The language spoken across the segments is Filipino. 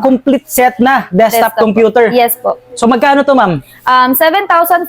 complete set na desktop, computer. Yes po. So magkano to, ma'am? Um, 7,499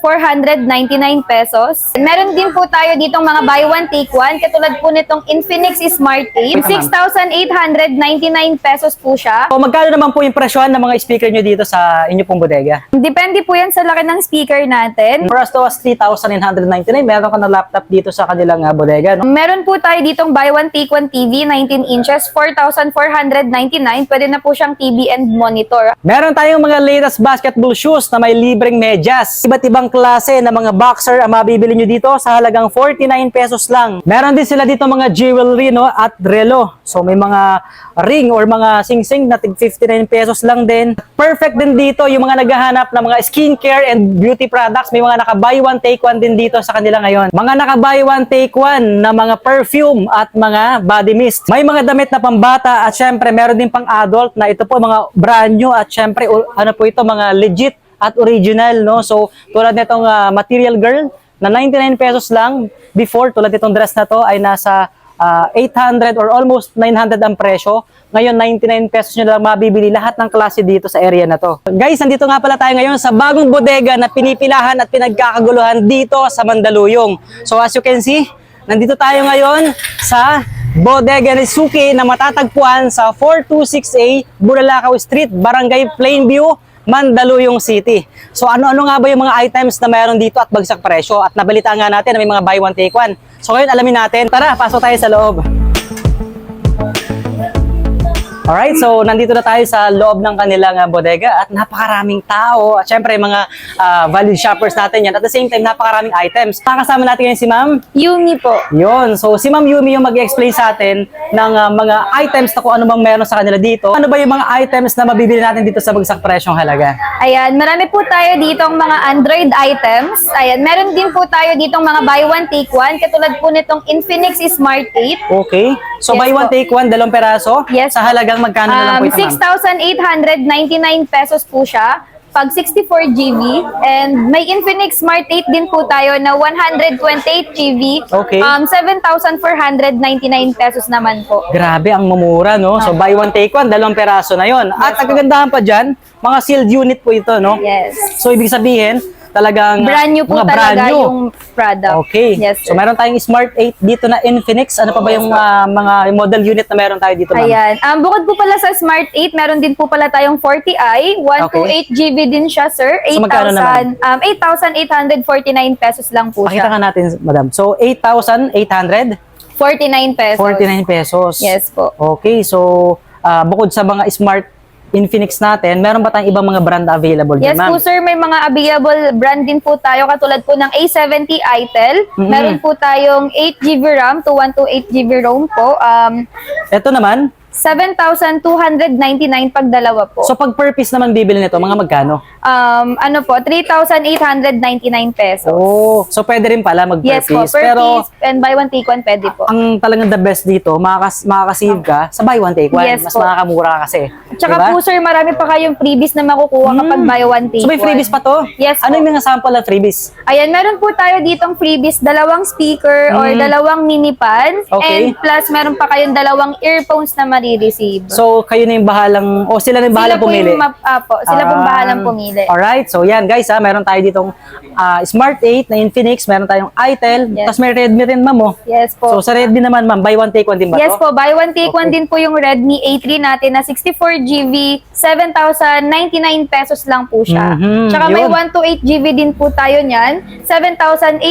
pesos. Meron din po tayo ditong mga buy one, take one. Katulad po nitong Infinix Smart 8. Wait, ma'am. 6,899 pesos po siya. So magkano naman po yung presyohan ng mga speaker nyo dito sa inyo pong bodega? Depende po yan sa laki ng speaker natin. For us to was 3,999. Meron ka na laptop dito sa kanilang ah, bodega, no? Meron po tayo ditong buy one, take one TV, 19 inches, 4,499. Pwede na po siyang TV and monitor. Meron tayong mga latest basketball shoes na may libreng medyas. Iba't ibang klase ng mga boxer ang mabibili nyo dito sa halagang 49 pesos lang. Meron din sila dito mga jewelry no, at relo. So may mga ring or mga sing-sing na tig 59 pesos lang din. Perfect din dito yung mga naghahanap ng mga skincare and beauty products. May mga naka-buy one take one din dito sa kanila ngayon. Mga naka-buy one take one na mga perfume at mga body mist. May mga damit na pambata at syempre meron din pang adult na ito po mga brand new at syempre ano po ito mga legit at original no. So tulad nitong ah, Material Girl na 99 pesos lang before tulad nitong dress na to ay nasa ah, 800 or almost 900 ang presyo. Ngayon 99 pesos nyo lang mabibili lahat ng klase dito sa area na to. Guys, nandito nga pala tayo ngayon sa bagong bodega na pinipilahan at pinagkakaguluhan dito sa Mandaluyong. So as you can see, nandito tayo ngayon sa Bodega ni Suki na matatagpuan sa 426A Buralakaw Street, Barangay Plainview, Mandaluyong City. So ano-ano nga ba yung mga items na mayroon dito at bagsak presyo? At nabalita nga natin na may mga buy one take one. So ngayon alamin natin. Tara, pasok tayo sa loob. Alright, so nandito na tayo sa loob ng kanilang ah, bodega at napakaraming tao. At syempre, mga ah, valid shoppers natin yan. At the same time, napakaraming items. Nakakasama natin ngayon si Ma'am Yumi po. Yun. So, si Ma'am Yumi yung mag-explain sa atin ng ah, mga items na kung ano bang meron sa kanila dito. Ano ba yung mga items na mabibili natin dito sa bagsak presyong halaga? Ayan, marami po tayo ditong mga Android items. Ayan, meron din po tayo ditong mga buy one, take one. Katulad po nitong Infinix Smart 8. Okay. So, Yes buy one, po. take one, dalawang peraso. Yes Sa halagang magkano na lang po Um, ito, ma'am? 6,899 pesos po siya pag 64 GB. And may Infinix Smart 8 din po tayo na 128 GB. Okay. Um, 7,499 pesos naman po. Grabe, ang mamura, no? So, buy one, take one, dalawang peraso na yon. At ang kagandahan pa dyan, mga sealed unit po ito, no? Yes. So, ibig sabihin, talagang Brand new po mga brand talaga new. yung product. Okay. Yes, so meron tayong Smart 8 dito na Infinix. Ano pa ba yung ah, mga model unit na meron tayo dito, ma'am? Ayan. Um, bukod po pala sa Smart 8, meron din po pala tayong 40i. 128 GB din siya, sir. So, magkano naman? 8,000 um, 8,849 pesos lang po Pakita siya. nga natin, madam. So, 8,849 49 pesos. pesos. Yes po. Okay, so ah, bukod sa mga Smart Infinix natin, meron ba tayong ibang mga brand available Yes dyan, ma'am? po sir, may mga available brand din po tayo katulad po ng A70 Itel. Mhm. Meron po tayong 8GB RAM to 128GB ROM po. Um, Ito naman, 7,299 pag dalawa po. so pag per piece naman bibili nito, mga magkano? Um, ano po, 3,899 pesos. Oh, so pwede rin pala mag per yes po, piece. per pero piece and buy one take one pwede po. ang talagang the best dito, makakas makakasave ka sa buy one take one. Yes Mas po. makakamura ka kasi. Tsaka Diba? po sir, marami pa kayong freebies na makukuha kapag buy one take So may freebies one. pa to? Yes Ano po. yung mga sample ng freebies? Ayan, meron po tayo ditong freebies, dalawang speaker or dalawang mini pan. Okay. And plus, meron pa kayong dalawang earphones na marireceive. So kayo na yung bahalang, o sila na yung bahalang sila po pumili? yung map, ah, po, sila pong Ah, bahalang pumili. Alright, so yan guys ha, meron tayo ditong ah, Smart 8 na Infinix, meron tayong Itel, Yes. tapos may Redmi rin ma'am oh. Yes po. So sa Redmi naman ma'am, buy one take one din ba Yes to? po, buy one take one Okay. din po yung Redmi A3 natin na 64GB, 7,099 pesos lang po siya. Mhm, Tsaka may yun. 128GB din po tayo niyan, 7,899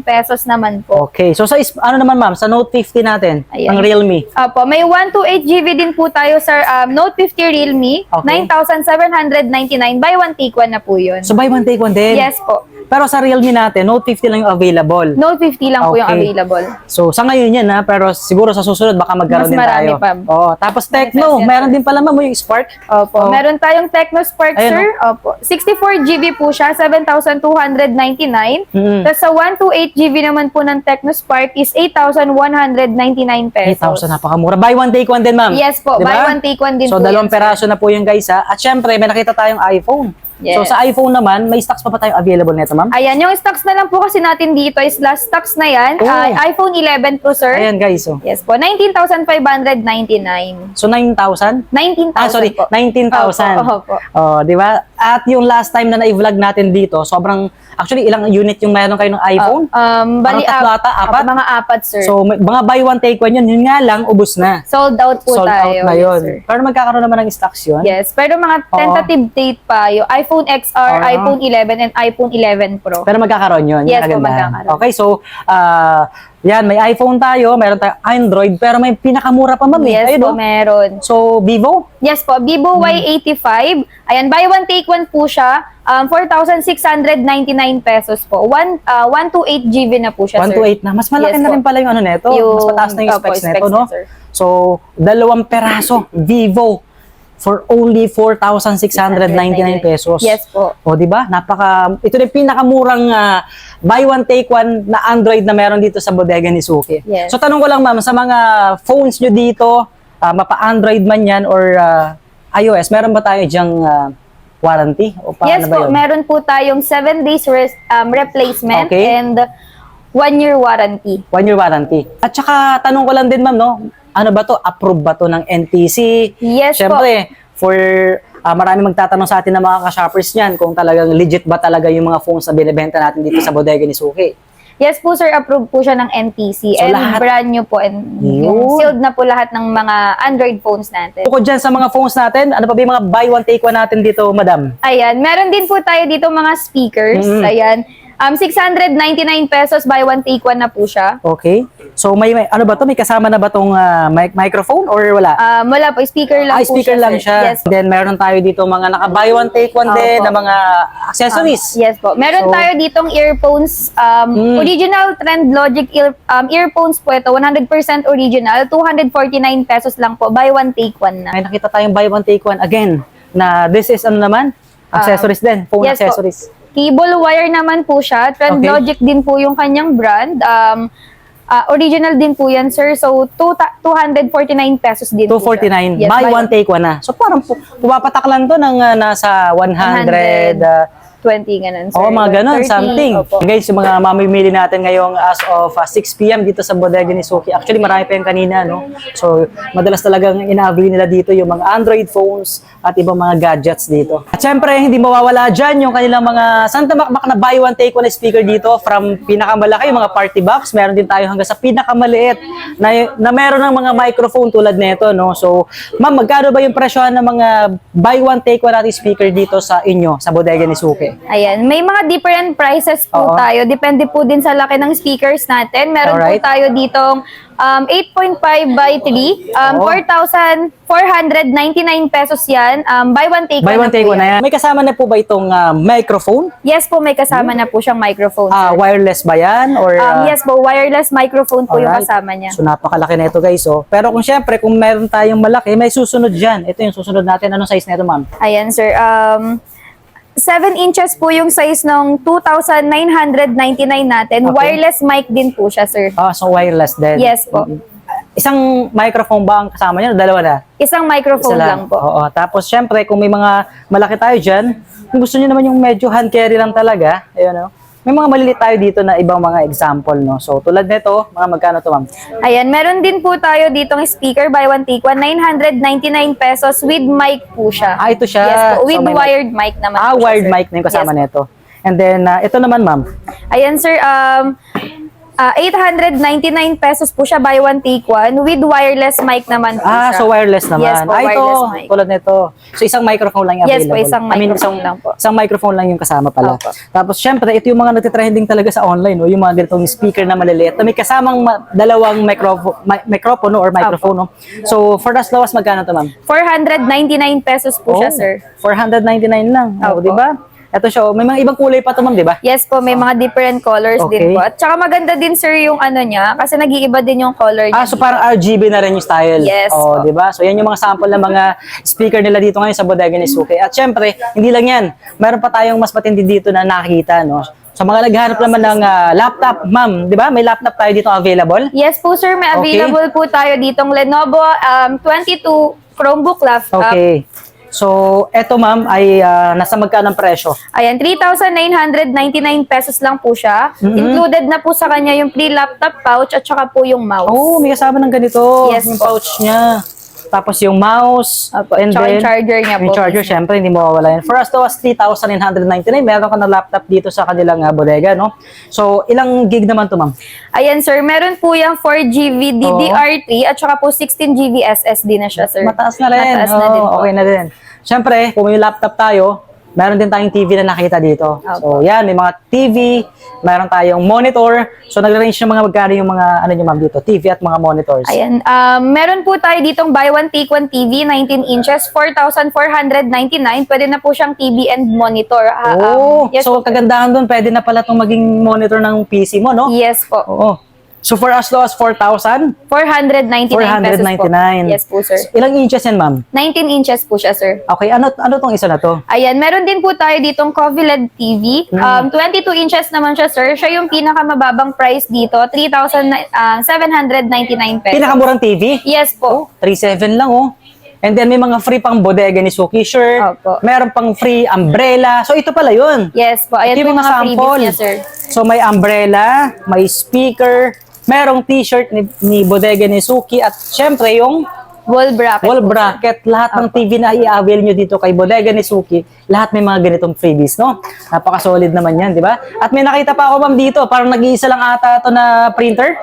pesos naman po. Okay, so sa ano naman ma'am, sa Note 50 natin, Ayan. ang Realme. Apo, may 128GB din po tayo sa um, Note 50 Realme, Okay. 9,799. Buy one take one na po yun. So buy one take one din. yes po. Pero sa Realme natin, Note 50 lang yung available. Note 50 lang po yung Okay. available. So sa ngayon yan ha, pero siguro sa susunod baka magkaroon Mas din marami tayo. pa. Oo, tapos Tecno, meron din pala ma'am yung Spark. Opo. Oh. Meron tayong Tecno Spark, Ayan, sir. Opo. 64GB po siya, 7,299. Mm. Tapos sa 128GB naman po ng Tecno Spark is 8,199 pesos. 8,000, napakamura. Buy one take one din ma'am. Yes po, Diba? buy one take one din So po dalawang yan, sir. peraso na po yung guys ha. At syempre, may nakita tayong iPhone. Yes. So sa iPhone naman, may stocks pa ba tayong available nito, ma'am? Ayan, yung stocks na lang po kasi natin dito is last stocks na yan. Oh. Ah, iPhone 11 Pro, sir. Ayan guys, oh. Yes po, 19,599. So 9,000? 19,000 Ah, sorry, po. 19,000. Opo, opo. Oh, di ba? At yung last time na na-vlog natin dito, sobrang, actually, ilang unit yung meron kayo ng iPhone? Um, bali, Parang tatlo ata, apat? Mga apat, sir. So, may- mga buy one, take one yun. Yun nga lang, ubus na. Sold out po Sold tayo. out na yun. Yes, sir. Pero magkakaroon naman ng stocks yun. Yes, pero mga Oo. tentative date pa, yung iPhone XR, Oo. iPhone 11, and iPhone 11 Pro. Pero magkakaroon yun. Yes ang po, kagandahan. magkakaroon. Okay, so, ah, yan, may iPhone tayo, meron tayong Android, pero may pinakamura pa, ma'am. eh. yes Ayun, po, oh. meron. So, Vivo? Yes po, Vivo Y85. Ayan, buy one, take one po siya. Um, 4,699 pesos po. One, uh, 128 GB na po siya, 1 sir. to 8 na. Mas malaki Yes na po. rin pala yung ano neto. Yung- Mas mataas na yung opo, specs specs neto, no? sir. So, dalawang peraso, Vivo, for only 4,699 pesos. Yes po. O, di ba? Napaka, ito yung pinakamurang ah, buy one, take one na Android na meron dito sa bodega ni Suki. Yes. So, tanong ko lang, ma'am, sa mga phones nyo dito, ah, mapa-Android man yan or ah, iOS, meron ba tayo dyang ah, warranty? O paano Yes ba po, yun? meron po tayong 7 days um, replacement Okay. and 1 year warranty. One year warranty. At saka, tanong ko lang din, ma'am, no? Ano ba to? Approve ba to ng NTC? Yes po. Siyempre, for ah, marami magtatanong sa atin ng mga ka-shoppers niyan kung talagang legit ba talaga yung mga phones na binibenta natin dito sa bodega ni Suki. Yes po sir, approved po siya ng NTC So, and lahat- brand new po and Yun. yung sealed na po lahat ng mga Android phones natin. Bukod dyan sa mga phones natin, ano pa ba yung mga buy one, take one natin dito, madam? Ayan, meron din po tayo dito mga speakers. Mm. Ayan. Um, 699 pesos buy one take one na po siya. Okay. So, may, may ano ba to? May kasama na ba tong ah, mic- microphone or wala? Um, wala po, speaker lang Ah, po speaker siya. lang sir. siya. Yes po. Then, meron tayo dito mga naka-buy one, take one Opo. din na mga accessories. Yes po. Meron So- tayo ditong earphones. Um, Mm. Original Trend Logic ear, um, earphones po ito. 100% original. 249 pesos lang po. Buy one, take one na. May nakita tayong buy one, take one again na this is ano naman? Accessories din. Phone yes po. accessories. Cable wire naman po siya. Trend Okay. Logic din po yung kanyang brand. Um, ah, original din po yan, sir. So, two ta- 249 pesos din po siya. 249. Yes, buy one, take one na. So parang pu- pumapatak lang to ng ah, nasa 100. ah, 20 ganun, sir. Oo, mga ganun, 130, something. Opo. Guys, yung mga mamimili natin ngayong as of ah, 6 p.m. dito sa bodega ni Suki. Actually, marami pa yung kanina, no? So, madalas talagang inaabili nila dito yung mga Android phones at ibang mga gadgets dito. At syempre, hindi mawawala dyan yung kanilang mga Santa Makmak na buy one, take one speaker dito from pinakamalaki, yung mga party box. Meron din tayo hanggang sa pinakamaliit na, na meron ng mga microphone tulad nito, no? So, ma'am, magkano ba yung presyohan ng mga buy one, take one natin speaker dito sa inyo, sa bodega ni Suki? Ayan, may mga different prices po Oo. tayo. Depende po din sa laki ng speakers natin. Meron Alright. po tayo ditong um, 8.5 by 3. Um, Oo. 4,499 pesos yan. Um, buy one, take Buy one one, take po one na yan. May kasama na po ba itong ah, microphone? Yes po, may kasama na po siyang microphone. Ah, sir. wireless ba yan? Or, Um, ah, yes po, wireless microphone po yung alright. kasama niya. So, napakalaki na ito guys. Oh. Pero kung syempre, kung meron tayong malaki, may susunod dyan. Ito yung susunod natin. Anong size na ito, ma'am? Ayan, sir. Um, 7 inches po yung size ng 2,999 natin. Okay. Wireless mic din po siya, sir. Ah, so wireless din. Yes po. Isang microphone ba ang kasama niya? o Dalawa na? Isang Isa microphone lang. po. Oo. Tapos syempre, kung may mga malaki tayo dyan, kung gusto niyo naman yung medyo hand carry lang talaga, ayun, oh, may mga maliliit tayo dito na ibang mga example, no? So, tulad nito, mga magkano to, ma'am? Ayan, meron din po tayo ditong speaker by one take one, 999 pesos with mic po siya. Ah, ito siya. Yes po, with So, may mic. wired mic naman Ah, siya, wired sir. mic na yung kasama Yes. nito. And then, ah, ito naman, ma'am. Ayan, sir, um, ah, 899 pesos po siya buy one take one with wireless mic naman po Ah, siya. so wireless naman. Yes po, ah, ito, wireless mic. tulad nito. So, isang microphone lang yung Yes available. po, isang I mean, microphone lang po. Isang microphone lang yung kasama pala. Opo. Tapos, syempre, ito yung mga nagtitrending talaga sa online, no? yung mga ganitong speaker na maliliit. Na may kasamang ma- dalawang microphone, microphone no? or microphone. No? So, for as low as magkano to, ma'am? 499 pesos po siya, Oh, sir. 499 lang. Oh, Opo. di ba? Ito siya. oh. May mga ibang kulay pa to, ma'am, di ba? Yes po, may mga different colors Okay. din po. At saka maganda din, sir, yung ano niya, kasi nag-iiba din yung color niya. Ah, so parang RGB na rin yung style. Yes Oh, po. 'di ba? So yan yung mga sample ng mga speaker nila dito ngayon sa bodega ni Suki. At syempre, hindi lang 'yan. Meron pa tayong mas matindi dito na nakikita, no? Sa mga naghahanap naman ng ah, laptop, ma'am, 'di ba? May laptop tayo dito available. Yes po, sir, may Okay. available po tayo ditong Lenovo um, 22 Chromebook laptop. Okay. So, eto ma'am ay ah, nasa magkano ang presyo? Ayan, 3,999 pesos lang po siya. Mm-hmm. Included na po sa kanya yung free laptop pouch at saka po yung mouse. Oh, may kasama ng ganito. Yes yung po. pouch niya. Tapos yung mouse. Opo, and tsaka then, yung charger niya yung po. charger, syempre, hindi mawawala yan. For us to was 3,999. Meron ka na laptop dito sa kanilang ah, bodega, no? So, ilang gig naman to, ma'am? Ayan, sir. Meron po yung 4GB DDR3 at saka po 16GB SSD na siya, sir. Mataas na rin. Mataas na Oo, din po. Okay na din. Syempre, kung may laptop tayo, meron din tayong TV na nakita dito. So, yan, may mga TV, meron tayong monitor. So, nag-range ng mga magkano yung mga, ano nyo ma'am dito, TV at mga monitors. Ayan. Um, meron po tayo ditong buy one take one TV, 19 inches, 4,499. Pwede na po siyang TV and monitor. Ah, Oh, um, yes so po. kagandahan doon, pwede na pala itong maging monitor ng PC mo, no? Yes po. Oo. So, for as low as 4,000, 499 pesos po. 499. Yes po, sir. Ilang inches yan, ma'am? 19 inches po siya, sir. Okay, ano ano tong isa na to? Ayan, meron din po tayo ditong Coffee LED TV. Hmm. Um, 22 inches naman siya, sir. Siya yung pinakamababang price dito, 3,799 pesos. Pinakamurang TV? Yes po. 3.7 lang, oh. And then may mga free pang bodega ni Suki shirt. Opo. Meron pang free umbrella. So ito pala yun. Yes po. Ayan Ito yung mga freebies niya, sir. So may umbrella, may speaker, merong t-shirt ni, ni bodega ni Suki at syempre yung Wall bracket. wall bracket. Lahat ng TV na i-avail nyo dito kay bodega ni Suki, lahat may mga ganitong freebies, no? Napaka-solid naman yan, di ba? At may nakita pa ako ma'am dito, parang nag-iisa lang ata ito na printer.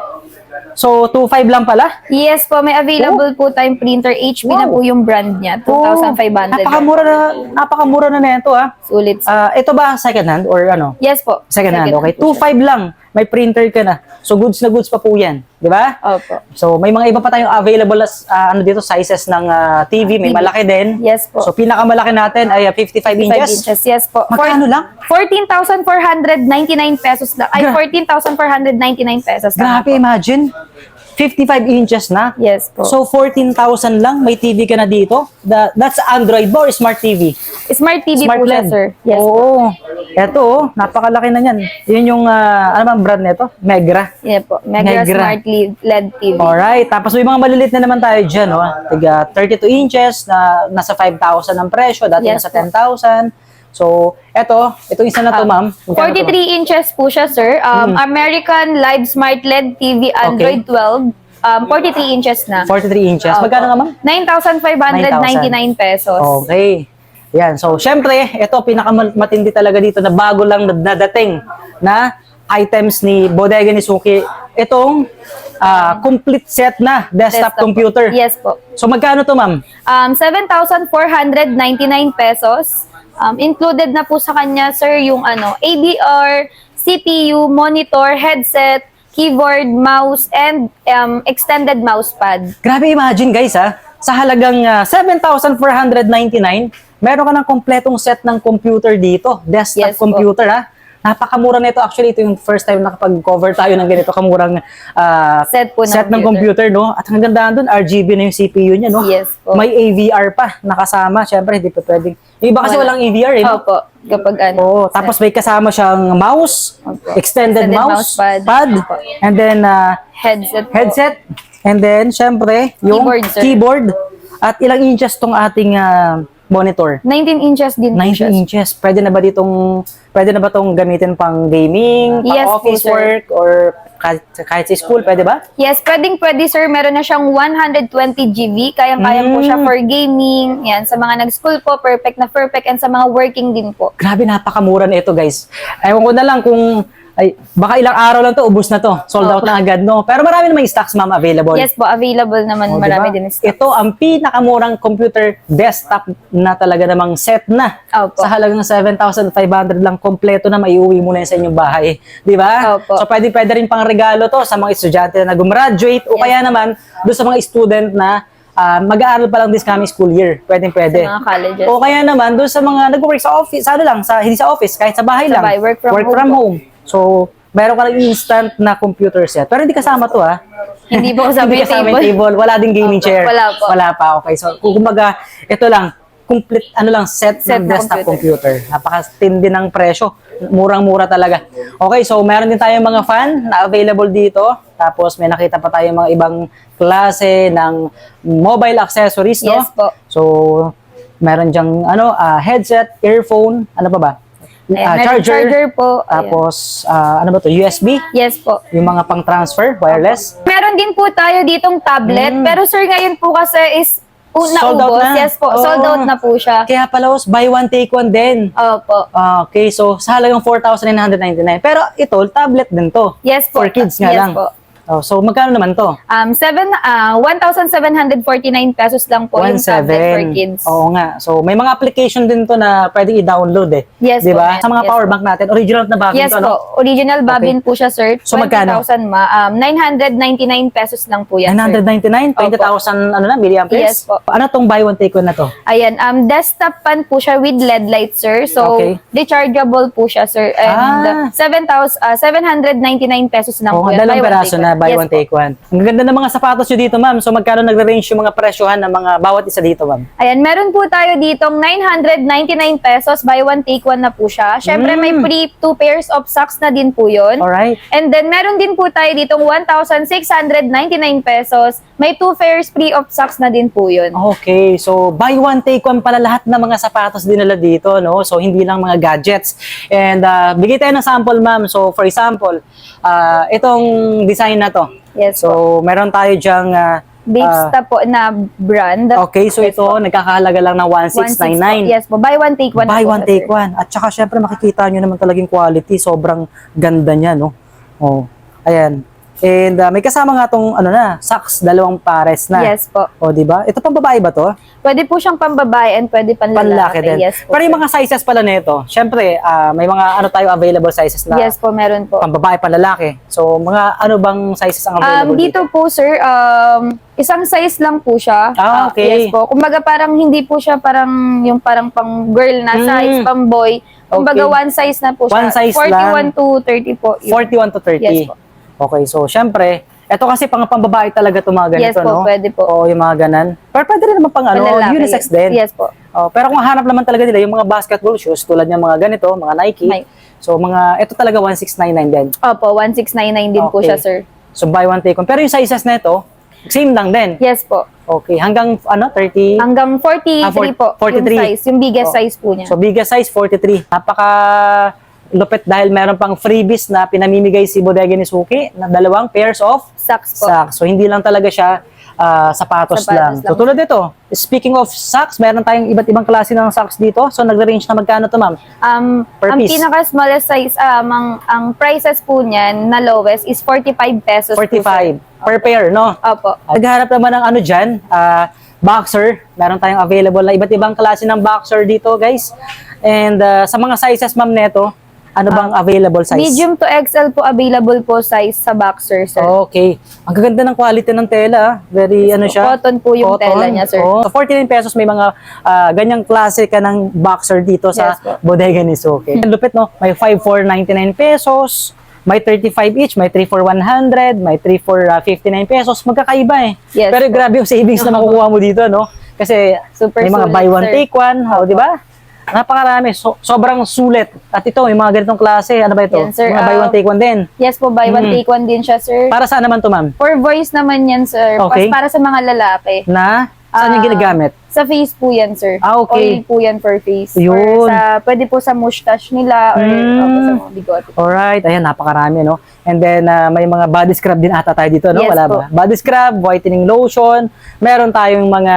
So 2.5 lang pala. Yes po, may available po tayong printer. HP na Oh. Wow. po yung brand niya. Oh, 2,500. Napakamura na, napakamura na nito ah. Sulit. sir. Ah, ito ba second hand or ano? yes po. Second, hand, okay. po siya. 2.5 lang. May printer ka na. So goods na goods pa po 'yan, di ba? Opo. So may mga iba pa tayong available as ah, ano dito sizes ng ah, TV, may TV. malaki din. Yes po. So pinakamalaki natin ay ah, 55 5 inches. inches. Yes po. Magkano lang? 14,499 pesos lang. Ay, Gra- 14,499 pesos. Grabe, imagine. 55 inches na. Yes po. So 14,000 lang may TV ka na dito. That, that's Android ba or Smart TV? Smart TV Smart po siya, LED. sir. Yes po. Oo. Ito, oh, napakalaki na niyan. Yun yung, ah, ano bang brand nito? Megra. Yeah po. Mega Negra. Smart Le- LED TV. Alright. Tapos may mga maliliit na naman tayo dyan. Oh. Tiga 32 inches na nasa 5,000 ang presyo. Dati Yes nasa po. 10,000. So, eto, itong isa na to, Ah, ma'am. Magkano to? 43 inches po siya, sir. Um, Hmm. American Live Smart LED TV Android 12. Um, 43 inches na. 43 inches. Opo. Magkano nga, ma'am? 9,599 pesos. Okay. Yan. So, syempre, ito, pinakamatindi talaga dito na bago lang nadating na items ni Bodega ni Suki. Itong ah, complete set na desktop, computer. Yes po. So, magkano to, ma'am? Um, 7,499 pesos. Um, included na po sa kanya, sir, yung ano, ABR, CPU, monitor, headset, keyboard, mouse, and um, extended mousepad. Grabe imagine guys ha, sa halagang ah, 7,499, meron ka ng kompletong set ng computer dito, desktop Yes po. computer ha. Napakamura nito. Actually, ito yung first time nakapag-cover tayo ng ganito kamurang ah, Set po ng set ng computer, no? At ang gandaan doon, RGB na yung CPU niya, no? Yes po. May AVR pa nakasama. Siyempre, hindi pa pwedeng. Yung iba kasi Wala. walang AVR, eh. no? Opo, kapag ano. Oo, tapos may kasama siyang mouse, Opo. extended, Extended mouse, mousepad. pad, Opo. and then ah, headset. po. headset, and then, syempre, yung Keyboard, sir. keyboard. At ilang inches tong ating ah, monitor? 19 inches din po 19 siya. inches. Pwede na ba ditong, pwede na ba tong gamitin pang gaming, pang Yes po, office sir. work, or kahit, kahit sa school, pwede ba? Yes, pwedeng pwede sir. Meron na siyang 120 GB. Kayang-kaya po Mm. siya for gaming. Yan, sa mga nag-school po, perfect na perfect. And sa mga working din po. Grabe, napakamura na ito, guys. Ewan ko na lang kung, ay, baka ilang araw lang to, ubus na to. Sold out na agad, no? Pero marami namang stocks, ma'am, available. Yes po, available naman. O, marami diba? din stock. Ito ang pinakamurang computer desktop na talaga namang set na. Opo. Sa halagang 7,500 lang kompleto na maiuwi mo na yan sa inyong bahay. Di ba? Opo. So pwede pwede rin pang regalo to sa mga estudyante na gumraduate o Yes. kaya naman doon sa mga student na ah, mag-aaral pa lang this coming school year. Pwede pwede. Sa mga colleges. O kaya naman doon sa mga nag-work sa office, sa ano lang, sa, hindi sa office, kahit sa bahay Sa lang. bahay, work from home po. home. So, meron ka lang instant na computer set. Pero hindi kasama to ha. Hindi po kasama yung kasama table. table. Wala ding gaming Opo, chair. wala po. Wala pa. Okay. So, kung kumbaga, ito lang, complete, ano lang, set, Set ng desktop computer. computer. Napakatindi ng presyo. Murang-mura talaga. Okay, so meron din tayong mga fan na available dito. Tapos may nakita pa tayong mga ibang klase ng mobile accessories, no? Yes po. So, Meron diyang ano, ah, headset, earphone, ano pa ba? Ah, meron charger po. Tapos, ah, ano ba to? USB? Yes po. Yung mga pang-transfer, wireless? Meron din po tayo ditong tablet, pero sir, ngayon po kasi is una Mm. Sold out ubos. na? Yes po, Oo. sold out na po siya. Kaya pala, buy one, take one din. Opo. Ah, okay, so sa halagang 4,999. Pero ito, tablet din to. Yes po. For kids nga yes lang. po. Oh, so magkano naman to? Um, seven, ah 1,749 pesos lang po yung tablet for 1,700. kids. Oo nga. So may mga application din to na pwede i-download eh. Yes Di po, ba? Sa mga Yes power po. bank natin, original na bagay Yes to, po. ano? Original Babin po siya, sir. So, magkano? 20,000 ma. Um, 999 pesos lang po yan, sir. 999, 20,000 ano na, milliamperes? Yes po. Ano tong buy one take one na to? Ayan, um, desktop fan po siya with LED light, sir. So, Okay. rechargeable po siya, sir. Ah. And 7,000, uh, 799 pesos lang Oo po yan. dalawang Buy one, peraso take na buy Yes one po. take one. Ang ganda ng mga sapatos nyo dito, ma'am. So magkano nagre-range yung mga presyohan ng mga bawat isa dito, ma'am? Ayan, meron po tayo ditong 999 pesos, buy one, take one na po siya. Syempre, may Mm. free two pairs of socks na din po yun. Alright. And then, meron din po tayo ditong 1,699 pesos. May two pairs free of socks na din po yun. Okay, so buy one take one pala lahat ng mga sapatos dinala dito, no? So hindi lang mga gadgets. And uh, bigay tayo ng sample, ma'am. So for example, uh, itong design na to. Yes po. So meron tayo diyang uh, Bigsta po na brand. Okay, so Yes ito po. nagkakahalaga lang ng 1,600 po. 1699. Yes po. Buy one, take one. Buy po one take one. At saka syempre makikita nyo naman talagang quality, sobrang ganda niya, no? Oh. Ayan. And uh, may kasama nga tong ano na, socks, dalawang pares na. Yes po. O, di ba? Ito pang babae ba to? Pwede po siyang pambabae and pwede Panlaki panlalaki. din. Yes po. Pero yung mga sizes pala nito, syempre, ah, may mga ano tayo available sizes na Yes po, meron po. pambabae, panlalaki. So, mga ano bang sizes ang Um, available dito po, sir, um, isang size lang po siya. Ah, Ah, okay. yes po. Kumbaga parang hindi po siya parang yung parang pang girl na Mm. size, pang boy. Kumbaga Okay. one size na po siya. One size 41 to 30 po. yun. 41 to 30. Yes po. Okay, so syempre, ito kasi pang pambabae talaga itong mga ganito, Yes po, no? pwede po. Oo, yung mga ganan. Pero pwede rin naman pang ano, Panlalaki, unisex din. Yes po. Oh, pero kung hanap naman talaga nila yung mga basketball shoes tulad ng mga ganito, mga Nike. Nike. So mga ito talaga 1699 din. Opo, 1699 din po Okay. siya, sir. So buy one take one. Pero yung sizes na ito, same lang din. Yes po. Okay, hanggang ano 30 Hanggang 43 Ah, for- po 43. yung size. Yung biggest Oh. size po niya. So biggest size 43. Napaka lupit dahil meron pang freebies na pinamimigay si Bodega ni Suki na dalawang pairs of Socks po. socks. So hindi lang talaga siya ah, sapatos, Sapatos lang. lang. So tulad dito, speaking of socks, meron tayong iba't ibang klase ng socks dito. So nagre-range na magkano to, ma'am? Um, Per ang piece. pinaka-smallest size, um, ang, ang prices po niyan na lowest is 45 pesos po, 45 sir. per pair, no? Opo. Nagharap naman ng ano dyan, ah, boxer. Meron tayong available na iba't ibang klase ng boxer dito, guys. And ah, sa mga sizes, ma'am, neto, ano bang available size? Medium to XL po available po size sa boxer, sir. Okay. Ang gaganda ng quality ng tela. ah. Very ano po. siya. Cotton po yung tela niya, sir. Oh. So 49 pesos may mga ah, ganyang klase ka ng boxer dito sa Yes po. bodega ni Suki. Ang lupit no, may 5 for 99 pesos, may 35 each, may 3 for 100, may 3 for ah, 59 pesos. Magkakaiba eh. Yes Pero grabe yung savings na makukuha mo dito, no? Kasi Super may mga buy one sir. take one, oh, di ba? Napakarami. So, sobrang sulit. At ito, may mga ganitong klase. Ano ba ito? Yan, sir. Mga buy one Ah, take one din. Yes po, buy one Mm. take one din siya, sir. Para saan naman to, ma'am? For voice naman yan, sir. Okay. Pas- Para sa mga lalaki. Na? Saan yung Ah, ginagamit? Sa face po yan, sir. Ah, okay. Oil po yan for face. Yun. Or sa, pwede po sa mustache nila or Mm. opo, sa mga bigote. Alright, ayan, napakarami, no? And then, ah, may mga body scrub din ata tayo dito, no? Yes Wala po. ba? Body scrub, whitening lotion, meron tayong mga,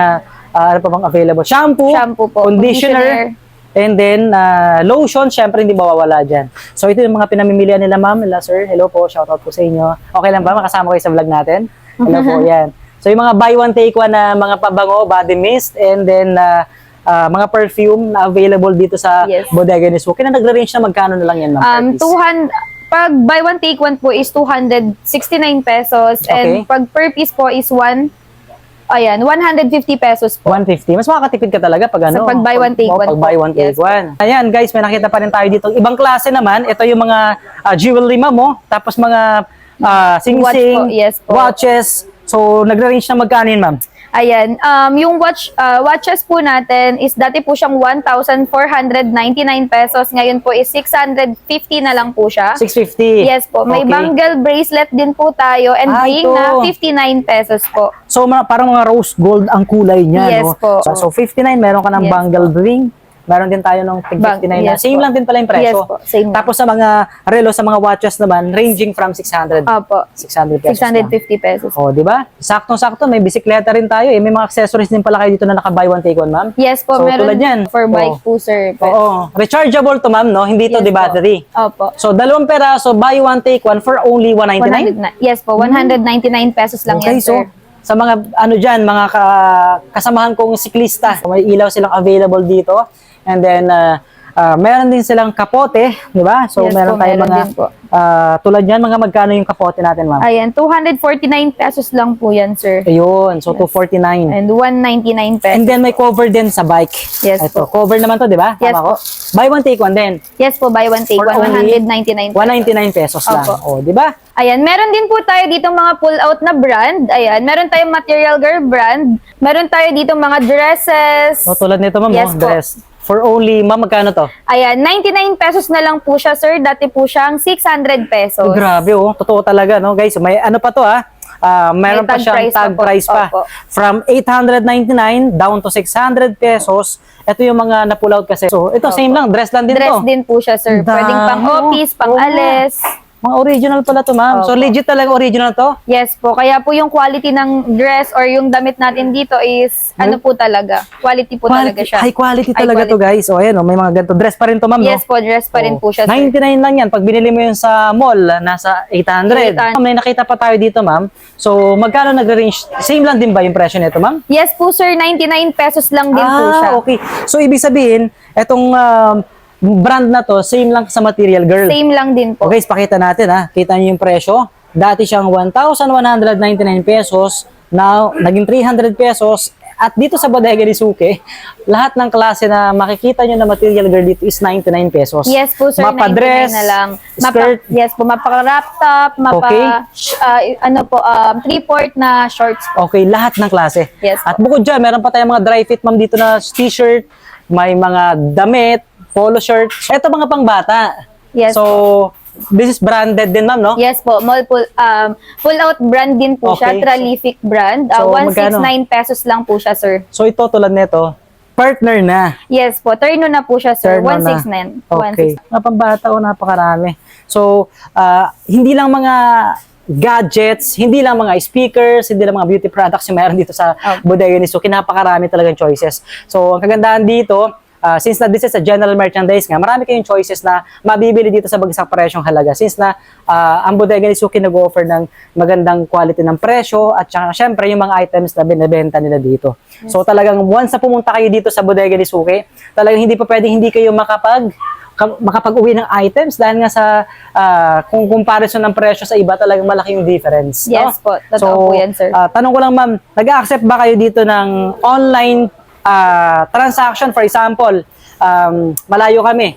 ah, ano pa bang available? Shampoo, Shampoo po, conditioner, and then, ah, lotion, syempre hindi mawawala dyan. So, ito yung mga pinamimilian nila, ma'am, nila, sir. Hello po, shoutout po sa inyo. Okay lang ba? Makasama kayo sa vlog natin? Hello po, yan. So, yung mga buy one, take one na mga pabango, body mist, and then, ah, ah, mga perfume na available dito sa Yes. bodega ni Suki na nagre-range na magkano na lang yan, ma'am? Um, piece? 200, pag buy one take one po is 269 pesos Okay. and pag per piece po is 1 ayan 150 pesos po 150. Mas makakatipid ka talaga pag ano. Sa pag buy one, take oh, one Pag buy one, take Yes. one. Ayan guys, may nakita pa rin tayo dito. Ibang klase naman. Ito yung mga ah, jewelry mo. Tapos mga ah, sing-sing, Watch po, yes po. watches. So, nagre-range na magkano yun ma'am? Ayan, um, yung watch, uh, watches po natin is dati po siyang 1,499 pesos. Ngayon po is 650 na lang po siya. 650. Yes po. May Okay. bangle bracelet din po tayo and Ah, ring ito. na 59 pesos po. So parang mga rose gold ang kulay niya, Yes no? po. So, so 59 meron ka ng Yes bangle ring. Meron din tayo ng tig Bang- 59 na. yes Same po. lang din pala yung presyo. Yes po, same. Tapos sa mga relo, sa mga watches naman, ranging from 600. Opo. 600 pesos lang. 650 pesos. Oh, di ba? Saktong-sakto, may bisikleta rin tayo. Eh. May mga accessories din pala kayo dito na naka-buy one take one, ma'am. Yes po, So, meron tulad yan. for bike Oh. po, sir. Oo. Rechargeable to, ma'am, no? Hindi to Yes the po. battery. Opo. So, dalawang peraso, buy one take one for only 199? 100 na, yes po, 199 pesos lang okay, yan, sir. so sa mga ano diyan, mga ka- kasamahan kong siklista, may ilaw silang available dito. And then uh, uh, meron din silang kapote, di ba? So Yes meron po, tayong mga uh, tulad niyan, mga magkano yung kapote natin, ma'am? Ayan, 249 pesos lang po yan, sir. Ayun, so 249. And 199 pesos. And then may cover din sa bike. Yes Ito, po. cover naman to, di ba? Yes Tama ko. Buy one take one din. Yes po, buy one take For one, only 199 pesos. 199 pesos lang. Opo. Oh, di ba? Ayan, meron din po tayo dito mga pull-out na brand. Ayan, meron tayong Material Girl brand. Meron tayo dito mga dresses. So tulad nito, ma'am, Yes oh, po. Dress. For only, ma'am, magkano to? Ayan, 99 pesos na lang po siya, sir. Dati po siyang 600 pesos. Oh, grabe oh, totoo talaga no guys. May ano pa to ah. Ah, meron May pa siyang price tag po. price pa. Opo. From 899 down to 600 pesos. Ito yung mga na-pull out kasi. So, ito same lang, dress lang din Dress to. din po siya, sir. Ang Pwedeng pang oh. office, pang nga. alis. Mga original pala to, ma'am. So, legit talaga original to. Yes po. Kaya po yung quality ng dress or yung damit natin dito is ano po talaga. Quality po talaga siya. High quality High talaga to, guys. O, ayan, oh, may mga ganito. Dress pa rin to, ma'am, Yes no? po, dress pa rin Oh, po siya, sir. 99 lang yan. Pag binili mo yun sa mall, nasa 800. 800. May nakita pa tayo dito, ma'am. So, magkano nagre-range? Same lang din ba yung presyo nito, ma'am? Yes po, sir. 99 pesos lang din po siya. Ah, okay. So, ibig sabihin, etong um, brand na to, same lang sa Material Girl. Same lang din po. Okay, pakita natin ha. Kita niyo yung presyo. Dati siyang 1,199 pesos. Now, naging 300 pesos. At dito sa Bodega ni Suke, lahat ng klase na makikita nyo na Material Girl dito is 99 pesos. Yes po, sir. Mapa-dress, 99 na lang. skirt, yes po, mapa-crop top, mapa, Okay. ah, ano po, um, three-port na shorts po. Okay, lahat ng klase. Yes po. At bukod dyan, meron pa tayong mga dry fit ma'am dito na t-shirt, may mga damit, polo shirt. Ito mga pangbata. Yes So, this is branded din ma'am, no? Yes po, mall pull, um, pull out brand din po siya, Okay. Tralific brand. Uh, So, magkano? 169 pesos lang po siya, sir. So, ito tulad nito, partner na. Yes po, turno na po siya, sir. Turno na. 169. Okay. Mga pambata o napakarami. So, ah, hindi lang mga gadgets, hindi lang mga speakers, hindi lang mga beauty products yung mayroon dito sa Okay. bodega ni Suki. Napakarami talagang choices. So, ang kagandahan dito, ah, since na this is a general merchandise nga, marami kayong choices na mabibili dito sa bagsak presyong halaga. Since na ah, ang bodega ni Suki nag-offer ng magandang quality ng presyo at saka syempre yung mga items na binebenta nila dito. So talagang once na pumunta kayo dito sa bodega ni Suki, talagang hindi pa pwedeng hindi kayo makapag ka- makapag-uwi ng items dahil nga sa ah, kung comparison ng presyo sa iba talagang malaki yung difference. Yes no? po, totoo po yan, sir. ah, tanong ko lang ma'am, nag-accept ba kayo dito ng online ah, transaction? For example, um, malayo kami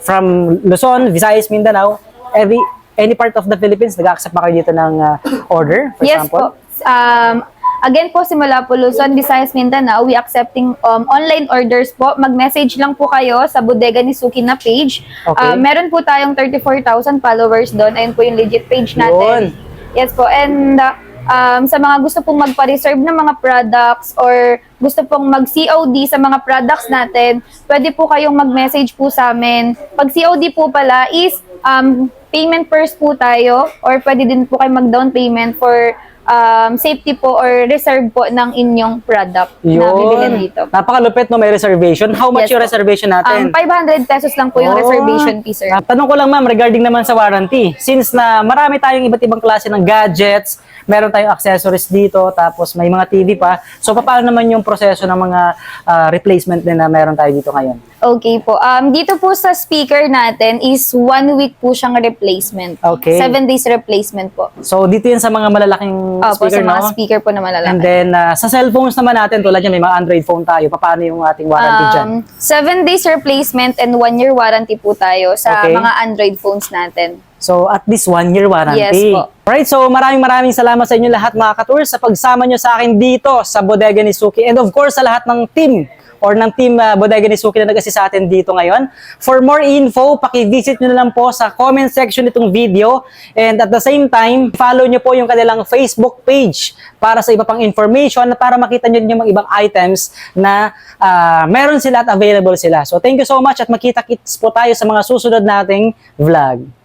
from Luzon, Visayas, Mindanao, every any part of the Philippines, nag-accept ba kayo dito ng ah, order? For Yes example? po. Um, again po, simula po Luzon, Visayas, Mindanao, we accepting um, online orders po. Mag-message lang po kayo sa Bodega ni Suki na page. Okay. Uh, meron po tayong 34,000 followers doon. Ayun po yung legit page natin. Yes po. And uh, um, sa mga gusto pong magpa-reserve ng mga products or gusto pong mag-COD sa mga products natin, pwede po kayong mag-message po sa amin. Pag COD po pala is um, payment first po tayo or pwede din po kayo mag-down payment for um, safety po or reserve po ng inyong product na bibilin Yun. dito. Napakalupit no, may reservation. How much Yes yung po. reservation natin? Um, 500 pesos lang po yung Oh. reservation fee, sir. Ah, tanong ko lang ma'am, regarding naman sa warranty. Since na marami tayong iba't ibang klase ng gadgets, meron tayong accessories dito, tapos may mga TV pa. So, paano naman yung proseso ng mga ah, replacement din na meron tayo dito ngayon? Okay po. Um, dito po sa speaker natin is one week po siyang replacement. Okay. Seven days replacement po. So, dito yun sa mga malalaking Opo, speaker, sa mga no? speaker po na And malalaki. then, ah, sa cellphones naman natin, tulad yan, may mga Android phone tayo. Paano yung ating warranty dyan? Um, seven days replacement and one year warranty po tayo sa Okay. mga Android phones natin. So, at least one year warranty. Yes po. Alright, so maraming maraming salamat sa inyo lahat mga ka-tours sa pagsama nyo sa akin dito sa Bodega ni Suki. And of course, sa lahat ng team or ng team uh, Bodega ni Suki na nag-assist sa atin dito ngayon. For more info, paki-visit nyo na lang po sa comment section nitong video. And at the same time, follow nyo po yung kanilang Facebook page para sa iba pang information na para makita nyo yung mga ibang items na ah, meron sila at available sila. So thank you so much at makita-kits po tayo sa mga susunod nating vlog.